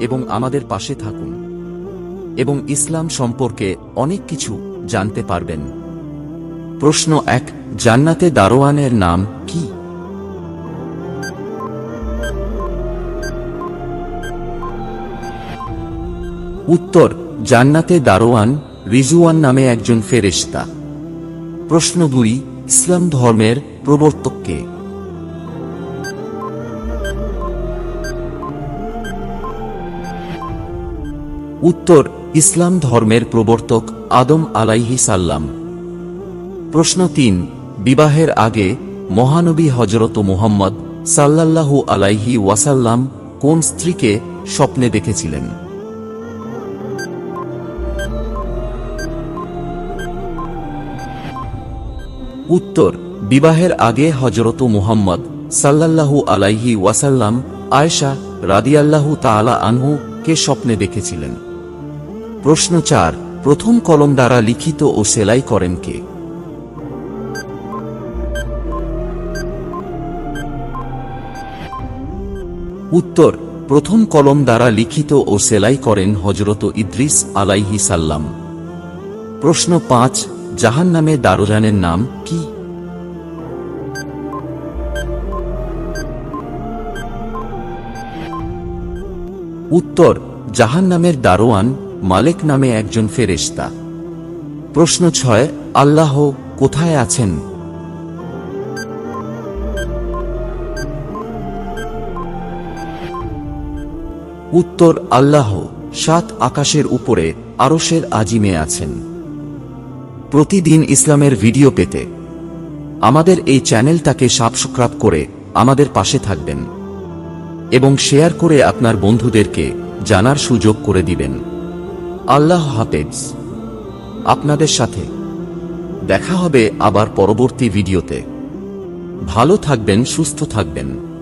এবং আমাদের পাশে থাকুন। এবং ইসলাম সম্পর্কে অনেক কিছু জানতে পারবেন। প্রশ্ন এক, জান্নাতে দারোয়ানের নাম কি? উত্তর, জান্নাতে দারোয়ান রিজুয়ান নামে একজন ফেরেশতা। প্রশ্ন দুই, ইসলাম ধর্মের প্রবর্তককে উত্তর, ইসলাম ধর্মের প্রবর্তক আদম আলাইহি সাল্লাম। প্রশ্ন তিন, বিবাহের আগে মহানবী হজরত মুহাম্মদ সাল্লাল্লাহু আলাইহি ওয়াসাল্লাম কোন স্ত্রীকে স্বপ্নে দেখেছিলেন? উত্তর, বিবাহের আগে হজরত মুহাম্মদ সাল্লাল্লাহু আলাইহি ওয়াসাল্লাম আয়েশা রাদিয়াল্লাহু তাআলা আনহু কে স্বপ্নে দেখেছিলেন? প্রশ্ন চার প্রথম কলম দ্বারা লিখিত ও সেলাই করেন কে? উত্তর, প্রথম কলম দ্বারা লিখিত ও সেলাই করেন হজরত ইদ্রিস আলাইহি সাল্লাম। প্রশ্ন পাঁচ জাহান নামে দারোজানের নাম কি? উত্তর জাহান নামের দারোয়ান মালেক নামে একজন ফেরেশতা। প্রশ্ন ছয়, আল্লাহ কোথায় আছেন? উত্তর, আল্লাহ সাত আকাশের উপরে আরশের আজিমে আছেন। প্রতিদিন ইসলামের ভিডিও পেতে আমাদের এই চ্যানেলটাকে সাবস্ক্রাইব করে আমাদের পাশে থাকবেন এবং শেয়ার করে আপনার বন্ধুদেরকে জানার সুযোগ করে দিবেন। আল্লাহ হাফেজ। আপনাদের সাথে দেখা হবে আবার পরবর্তী ভিডিওতে। ভালো থাকবেন সুস্থ থাকবেন।